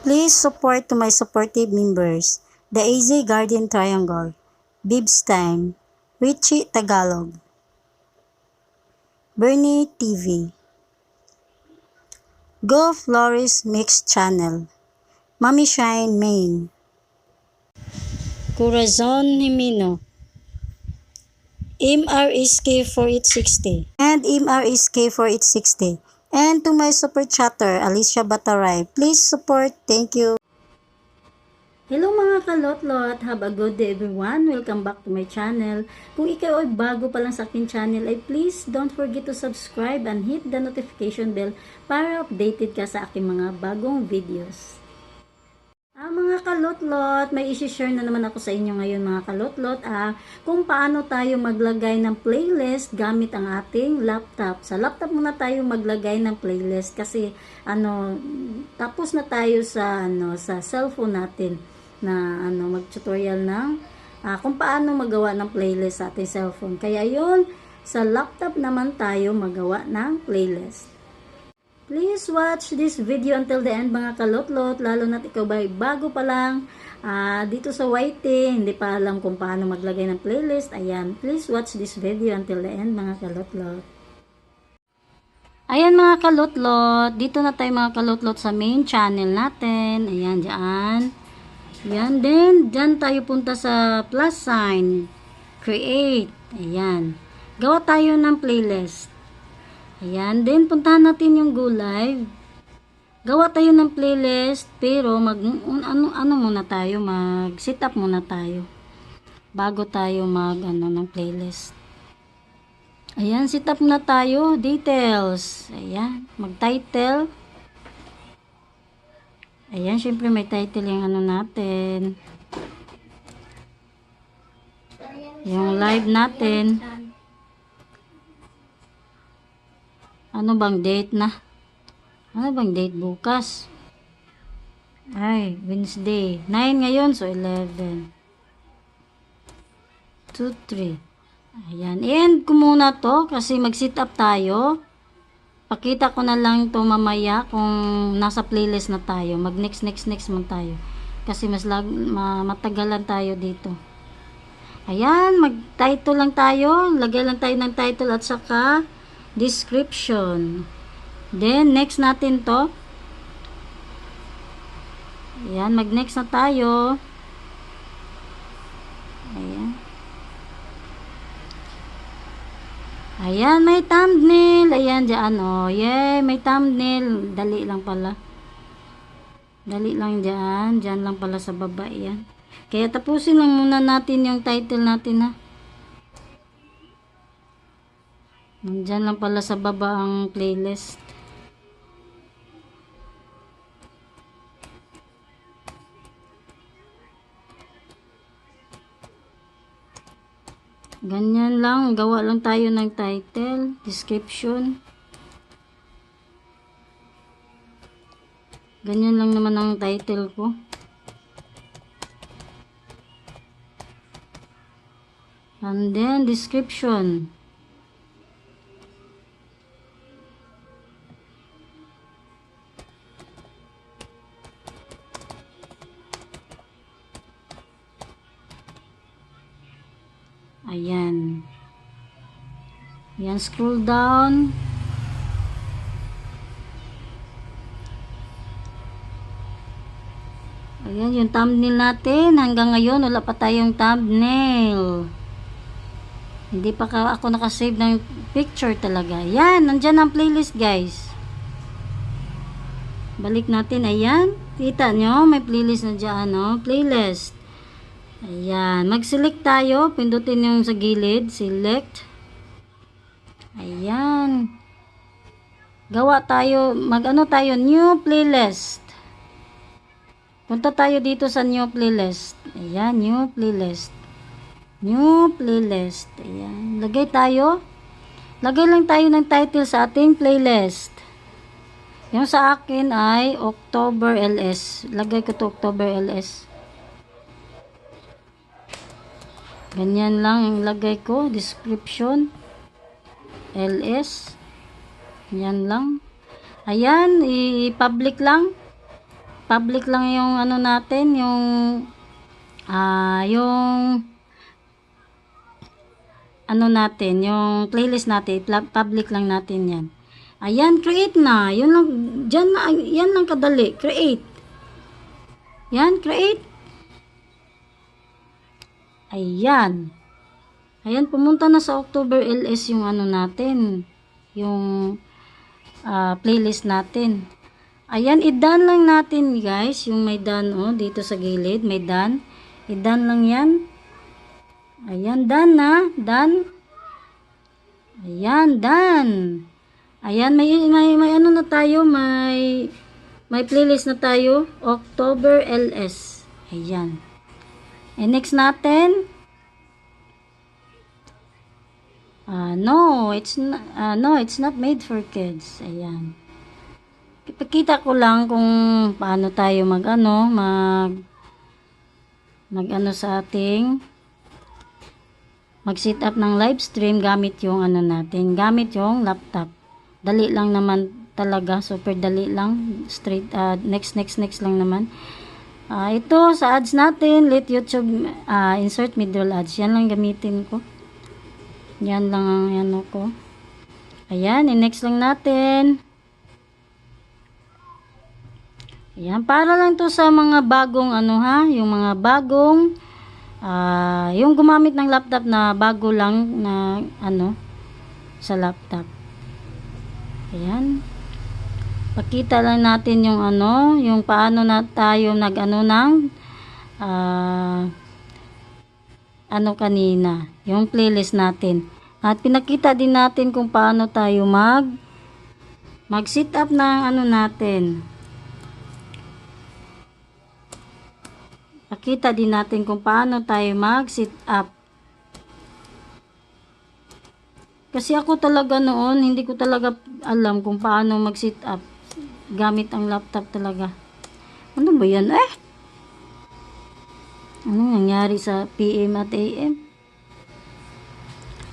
Please support to my supportive members, the AZ Guardian Triangle, Bibs Time, Richie Tagalog, Bernie TV, Go Flores Mix Channel, Mami Shine Main, Corazon Himino, MRSK 4860, and MRSK 4860. And to my super chatter, Alicia Bataray, please support. Thank you. Hello mga kalotlot! Have a good day everyone! Welcome back to my channel. Kung ikaw ay bago pa lang sa akin channel, ay please don't forget to subscribe and hit the notification bell para updated ka sa aking mga bagong videos. Ah, mga kalotlot, may isi-share na naman ako sa inyo ngayon mga kalotlot ah, kung paano tayo maglagay ng playlist gamit ang ating laptop. Sa laptop muna tayo maglagay ng playlist kasi ano, tapos na tayo sa ano sa cellphone natin na ano mag-tutorial ng ah, kung paano magawa ng playlist sa ating cellphone. Kaya yun, sa laptop naman tayo magawa ng playlist. Please watch this video until the end mga kalotlot, lalo na't ikaw ba bago pa lang ah, dito sa YT, hindi pa alam kung paano maglagay ng playlist, ayan, please watch this video until the end mga kalotlot. Ayan mga kalotlot, dito na tayo mga kalotlot sa main channel natin, ayan, dyan. Ayan, then, dyan tayo punta sa plus sign, create, ayan. Gawa tayo ng playlist. Ayan, then puntahan natin yung Go Live. Gawa tayo ng playlist, pero mag ano ano muna tayo, mag set up muna tayo bago tayo mag ano ng playlist. Ayan, set up na tayo, details. Ayan, mag-title. Ayan, syempre may title yung ano natin. Yung live natin. Ano bang date na? Ano bang date bukas? Ay, Wednesday. 9 ngayon, so 11. 2, 3. Ayan. I-end ko muna to kasi mag-sit up tayo. Pakita ko na lang to mamaya kung nasa playlist na tayo. Mag next, next, next man tayo. Kasi mas lag, ma, matagalan tayo dito. Ayan, mag-title lang tayo. Lagay lang tayo ng title at saka description. Then, next natin to. Ayan, mag-next na tayo. Ayan. Ayan, may thumbnail. Ayan, dyan, oh. Yeah, may thumbnail. Dali lang pala. Dali lang dyan. Dyan lang pala sa baba, yan. Kaya tapusin lang muna natin yung title natin, ha. Nandyan lang pala sa baba ang playlist. Ganyan lang, gawa lang tayo ng title, description. Ganyan lang naman ang title ko. And then, description. Ayan. Ayan, scroll down. Ayan, yung thumbnail natin. Hanggang ngayon, wala pa tayong thumbnail. Hindi pa ka, ako nakasave ng picture talaga. Ayan, nandyan ang playlist, guys. Balik natin. Ayan. Kita nyo, may playlist na dyan, no? Playlist. Ayan. Mag-select tayo. Pindutin yung sa gilid. Select. Ayan. Gawa tayo. Mag-ano tayo? New playlist. Punta tayo dito sa new playlist. Ayan. New playlist. New playlist. Ayan. Lagay tayo. Lagay lang tayo ng title sa ating playlist. Yung sa akin ay October LS. Lagay ko to October LS. Ganyan lang yung lagay ko. Description. LS. Yan lang. Ayan, i-public lang. public lang yung ano natin, yung ah yung ano natin, yung playlist natin, public lang natin yan. Ayan, create na. Yun lang, dyan na, yan lang kadali. Create. Yan, create. Ayan. Ayan, pumunta na sa October LS yung ano natin. Yung ah, playlist natin. Ayan, i-done lang natin guys. Yung may done, oh, dito sa gilid, may done. I-done lang yan. Ayan, done na. Done. Ayan, done. Ayan, may, may, may ano na tayo, may, may playlist na tayo. October LS. Ayan. And next natin, ah no, it's not, no, it's not made for kids. Ayan. Ipakita ko lang kung paano tayo mag ano, mag mag ano sa ating mag set up ng live stream gamit yung ano natin, gamit yung laptop. Dali lang naman talaga, super dali lang, straight ah, next next next lang naman. Ah, ito sa ads natin, let YouTube ah, insert middle ads. Yan lang gamitin ko. Yan lang ang ano ko. Ayan, i-next lang natin. Ayan, para lang to sa mga bagong ano ha, yung mga bagong ah yung gumamit ng laptop na bago lang na ano sa laptop. Ayan. Pakita lang natin yung ano, yung paano na tayo nag-ano ng ah ano kanina, yung playlist natin. At pinakita din natin kung paano tayo mag mag set up ng ano natin. Pakita din natin kung paano tayo mag set up. Kasi ako talaga noon, hindi ko talaga alam kung paano mag set up gamit ang laptop talaga. Ano ba yan eh? Ano nangyari sa PM at AM?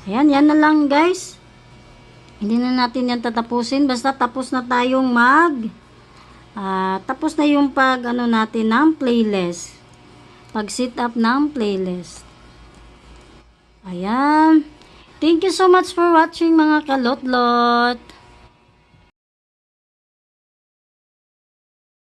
Ayan, yan na lang guys. Hindi na natin yan tatapusin. Basta tapos na tayong mag... ah, tapos na yung pag ano natin ng playlist. Pag set up ng playlist. Ayan. Thank you so much for watching mga kalotlot.